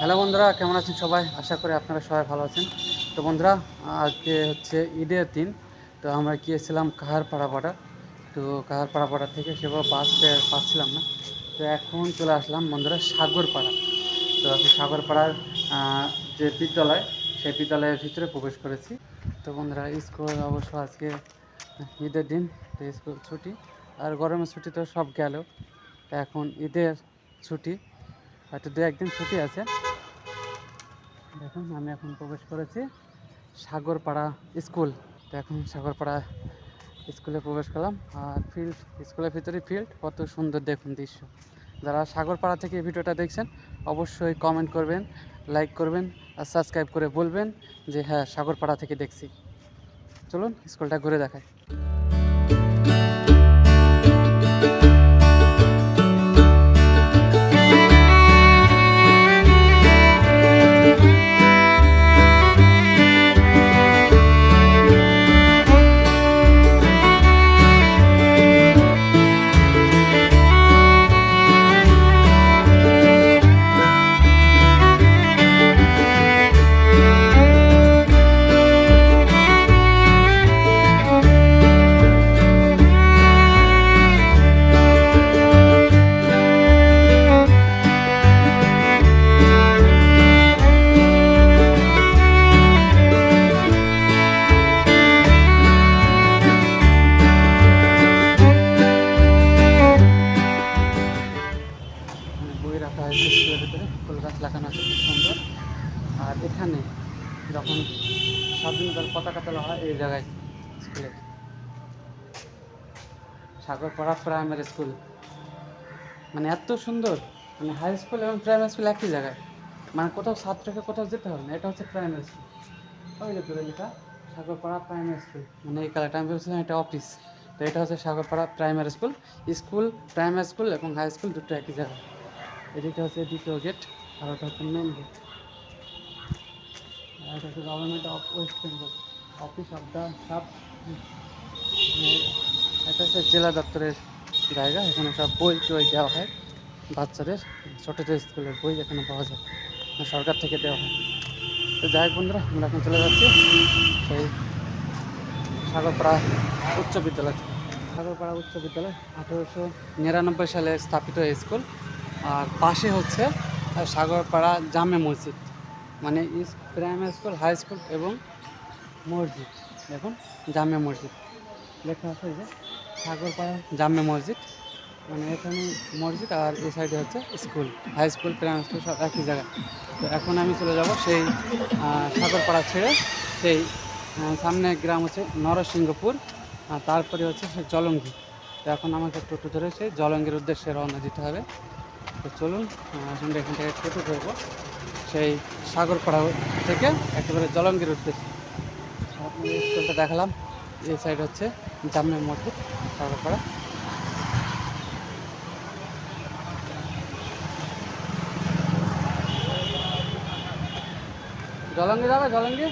Hello বন্ধুরা, কেমন আছেন সবাই? আশা করি আপনারা সবাই ভালো আছেন। তো বন্ধুরা, আজকে হচ্ছে ঈদের দিন, তো আমরা গিয়েছিলাম কাহারপাড়া পাড়া তো কাহারপাড়া পাড়া থেকে সেভাবে বাস পাচ্ছিলাম না। তো এখন চলে আসলাম বন্ধুরা সাগরপাড়া। তো এখন সাগরপাড়ার যে বিদ্যালয়, সেই বিদ্যালয়ের ভিতরে প্রবেশ করেছি। তো বন্ধুরা, স্কুল অবশ্য আজকে ঈদের দিন, তো স্কুল ছুটি। আর গরমের ছুটি তো সব গেল। এখন ঈদের ছুটি। হয়তো দু একদিন ছুটি আছে। দেখুন, আমি এখন প্রবেশ করেছি সাগরপাড়া স্কুল। তো এখন সাগরপাড়া স্কুলে প্রবেশ করলাম। আর ফিল্ড স্কুলের ভিতরে ফিল্ড কত সুন্দর দেখুন দৃশ্য। যারা সাগরপাড়া থেকে ভিডিওটা দেখছেন, অবশ্যই কমেন্ট করবেন লাইক করবেন, আর সাবস্ক্রাইব করে বলবেন যে হ্যাঁ সাগরপাড়া থেকে দেখছি। চলুন, স্কুলটা ঘুরে দেখায় স্কুলের ভিতরে, ফুল গাছ লাগানো আছে, খুব সুন্দর। আর এখানে যখন স্বাধীনতার পতাকা তোলা হয়, এই জায়গায় স্কুলে। Sagarpara primary school. মানে এত সুন্দর। মানে হাই স্কুল এবং প্রাইমারি স্কুল একই জায়গায়। মানে কোথাও ছাত্রকে কোথাও যেতে হবে না, এটা হচ্ছে প্রাইমারি স্কুল। ওই যে দূরে লেখা সাগরপাড়া প্রাইমারি স্কুল। মানে এই কালারটা আমি ভেবেছিলাম এটা অফিস। তো এটা হচ্ছে Sagarpara primary school. School, primary school এবং হাই স্কুল দুটো একই জায়গায়। এদিকটা হচ্ছে দ্বিতীয় গেট আর ওটা হচ্ছে মেন গেট আর এটা হচ্ছে government of West Bengal office of the sub এটা হচ্ছে জেলা দপ্তরের জায়গা, এখানে সব বই টই দেওয়া হয়। বাচ্চাদের, ছোটোদের স্কুলের বই এখানে পাওয়া যায় মানে সরকার থেকে দেওয়া হয়। তো যাই বন্ধুরা, আমরা এখন চলে যাচ্ছি সেই সাগরপাড়া উচ্চ বিদ্যালয় সাগরপাড়া উচ্চ বিদ্যালয়, আঠেরোশো নিরানব্বই সালে স্থাপিত স্কুল। আর পাশে হচ্ছে সাগরপাড়া জামে মসজিদ মানে প্রাইমারি স্কুল, হাই স্কুল এবং মসজিদ, দেখুন, জামে মসজিদ, লেখা আছে যে, সাগরপাড়া জামে মসজিদ মানে এখানে মসজিদ আর এই সাইডে হচ্ছে school, high school, primary school, সব একই জায়গায়। তো এখন আমি চলে যাব সেই সাগরপাড়া ছেড়ে সেই সামনে গ্রাম হচ্ছে নরসিংহপুর, আর তারপরে হচ্ছে জলঙ্গি। তো এখন আমাকে টোটো ধরে সেই জলঙ্গির উদ্দেশ্যে রওনা দিতে হবে। তো চলুন আহ, এখন থেকে টোটো ধরবো সেই সাগরপাড়া থেকে একেবারে জলঙ্গির উদ্দেশ্যে। আপনাদের স্কুলটা দেখালাম এই সাইড হচ্ছে জামে মসজিদ সাগরপাড়া জলঙ্গি যাবে জলঙ্গি?